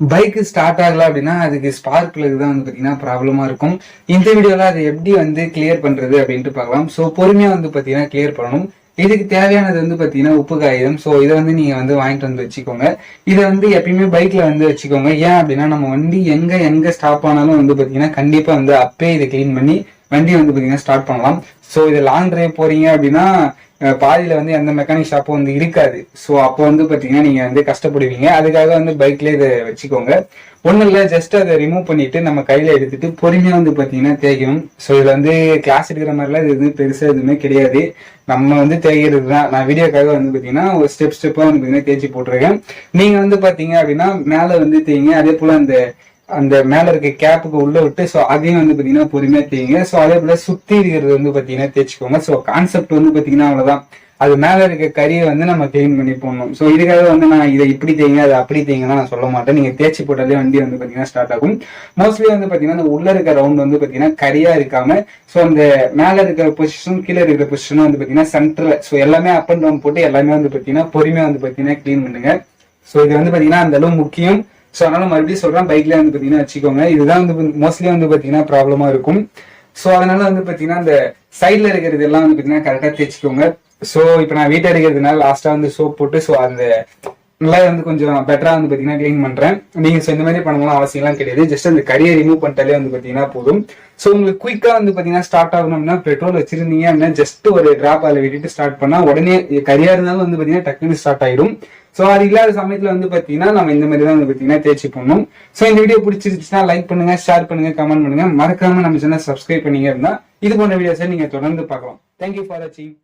Bike start ஆகல அப்படின்னா அதுக்கு ஸ்பார்க் பிளக் தான் வந்து பாத்தீங்கன்னா ப்ராப்ளமா இருக்கும். இந்த வீடியோவில் அதை எப்படி வந்து கிளியர் பண்றது அப்படின்ட்டு பார்க்கலாம். ஸோ பொறுமையாக வந்து பாத்தீங்கன்னா கிளியர் பண்ணணும். இதுக்கு தேவையானது வந்து பாத்தீங்கன்னா உப்பு காகிதம். ஸோ இதை வந்து நீங்க வந்து வாங்கிட்டு வந்து வச்சுக்கோங்க. இதை வந்து எப்பயுமே பைக்ல வந்து வச்சுக்கோங்க. ஏன் அப்படின்னா நம்ம வண்டி எங்கே எங்கே ஸ்டாப் ஆனாலும் வந்து பார்த்தீங்கன்னா கண்டிப்பாக வந்து அப்பே இதை க்ளீன் பண்ணி வண்டி வந்து பார்த்தீங்கன்னா ஸ்டார்ட் பண்ணலாம். ஸோ இது லாங் டிரைவ் போறீங்க அப்படின்னா பாதியில் வந்து எந்த மெக்கானிக் ஷாப்பும் வந்து இருக்காது. ஸோ அப்போ வந்து பார்த்தீங்கன்னா நீங்கள் வந்து கஷ்டப்படுவீங்க. அதுக்காக வந்து பைக்ல இதை வச்சுக்கோங்க. ஒன்றும் இல்லை ஜஸ்ட் அதை ரிமூவ் பண்ணிட்டு நம்ம கையில் எடுத்துட்டு பொறுமையாக வந்து பார்த்தீங்கன்னா தேய்க்கணும். ஸோ இதில் வந்து கிளாஸ் எடுக்கிற மாதிரிலாம் இது எதுவும் பெருசாக எதுவுமே கிடையாது. நம்ம வந்து தேய்க்கிறது தான் நான் வீடியோக்காக வந்து பார்த்தீங்கன்னா ஒரு ஸ்டெப் ஸ்டெப்பாக வந்து பார்த்தீங்கன்னா தேய்ச்சி போட்டிருக்கேன். நீங்கள் வந்து பார்த்தீங்க அப்படின்னா மேலே வந்து தேய்ங்க. அதே போல் அந்த அந்த மேல இருக்க கேப்புக்கு உள்ள விட்டு ஸோ அதையும் வந்து பாத்தீங்கன்னா பொறுமையா தேய்ங்க ஸோ அதே போல சுத்தி இருக்கிறது வந்து பாத்தீங்கன்னா தேய்ச்சிக்கோங்க ஸோ கான்செப்ட் வந்து பாத்தீங்கன்னா அவ்வளவுதான் அது மேல இருக்க கறியை வந்து நம்ம கிளீன் பண்ணி போடணும் ஸோ இதுக்காக வந்து நான் இதை இப்படி தேங்க அதை அப்படி தேங்கன்னா நான் சொல்ல மாட்டேன் நீங்க தேய்ச்சி போட்டாலே வண்டி வந்து பாத்தீங்கன்னா ஸ்டார்ட் ஆகும் மோஸ்ட்லி வந்து பாத்தீங்கன்னா அந்த உள்ள இருக்க ரவுண்ட் வந்து பாத்தீங்கன்னா கரியா இருக்காம ஸோ அந்த மேல இருக்கிற பொசிஷன் கீழே இருக்கிற பொசிஷனும் வந்து பாத்தீங்கன்னா சென்டர்ல ஸோ எல்லாமே அப் அண்ட் டவுன் போட்டு எல்லாமே வந்து பாத்தீங்கன்னா பொறுமையா வந்து பாத்தீங்கன்னா கிளீன் பண்ணுங்க ஸோ இது வந்து பாத்தீங்கன்னா அந்த அளவு முக்கியம் ஸோ அதனால மறுபடியும் சொல்றேன் பைக்ல வந்து பாத்தீங்கன்னா வச்சுக்கோங்க. இதுதான் வந்து மோஸ்ட்லி வந்து பாத்தீங்கன்னா ப்ராப்ளமா இருக்கும். ஸோ அதனால வந்து பாத்தீங்கன்னா அந்த சைட்ல இருக்கிறது எல்லாம் வந்து பாத்தீங்கன்னா கரெக்டா தைச்சிக்கோங்க ஸோ இப்போ நான் வீட்டை அடிக்கிறதுனால லாஸ்டா வந்து சோப் போட்டு ஸோ அந்த நல்லா வந்து கொஞ்சம் பெட்டராக வந்து பார்த்தீங்கன்னா க்ளீன் பண்ணுறேன் நீங்கள் ஸோ இந்த மாதிரி பண்ணலாம் அவசியம்லாம் கிடையாது. ஜஸ்ட் அந்த கரியை ரிமூவ் பண்ணிட்டாலே வந்து பார்த்தீங்கன்னா போதும். ஸோ உங்களுக்கு குயிக்காக வந்து பார்த்தீங்கன்னா ஸ்டார்ட் ஆகணும்னா பெட்ரோல் வச்சிருந்தீங்க அப்படின்னா ஜஸ்ட் ஒரு டிராப் அதில் விட்டுட்டு ஸ்டார்ட் பண்ணால் உடனே கரியா இருந்தாலும் வந்து பார்த்தீங்கன்னா டக்குன்னு ஸ்டார்ட் ஆகிடும் ஸோ அது இல்லாத சமயத்தில் வந்து பார்த்தீங்கன்னா நம்ம இந்த மாதிரி தான் வந்து பார்த்தீங்கன்னா தேய்ச்சி போடணும் ஸோ இந்த வீடியோ பிடிச்சிருச்சுன்னா லைக் பண்ணுங்க ஷேர் பண்ணுங்க கமெண்ட் பண்ணுங்க. மறக்காம நம்ம சேனல் சப்ஸ்கிரைப் பண்ணீங்க இருந்தா இது போன்ற வீடியோஸை நீங்கள் தொடர்ந்து பார்க்கலாம். தேங்க்யூ ஃபார் வாட்சிங்